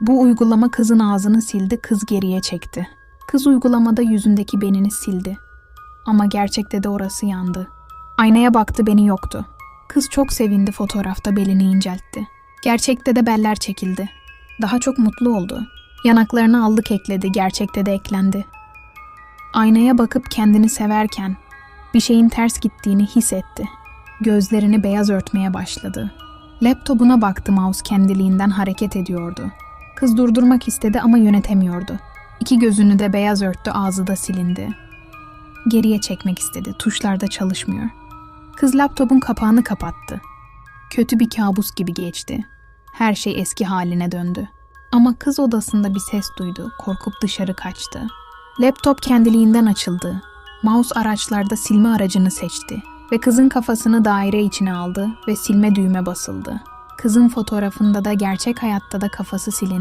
Bu uygulama kızın ağzını sildi, kız geriye çekti. Kız uygulamada yüzündeki benini sildi. Ama gerçekte de orası yandı. Aynaya baktı beni yoktu. Kız çok sevindi fotoğrafta belini inceltti. Gerçekte de beller çekildi. Daha çok mutlu oldu. Yanaklarına allık ekledi, gerçekte de eklendi. Aynaya bakıp kendini severken bir şeyin ters gittiğini hissetti. Gözlerini beyaz örtmeye başladı. Laptopuna baktı mouse kendiliğinden hareket ediyordu. Kız durdurmak istedi ama yönetemiyordu. İki gözünü de beyaz örttü, ağzı da silindi. Geriye çekmek istedi, tuşlar da çalışmıyor. Kız laptopun kapağını kapattı. Kötü bir kabus gibi geçti. Her şey eski haline döndü. Ama kız odasında bir ses duydu, korkup dışarı kaçtı. Laptop kendiliğinden açıldı. Mouse araçlarda silme aracını seçti ve kızın kafasını daire içine aldı ve silme düğme basıldı. Kızın fotoğrafında da gerçek hayatta da kafası silindi.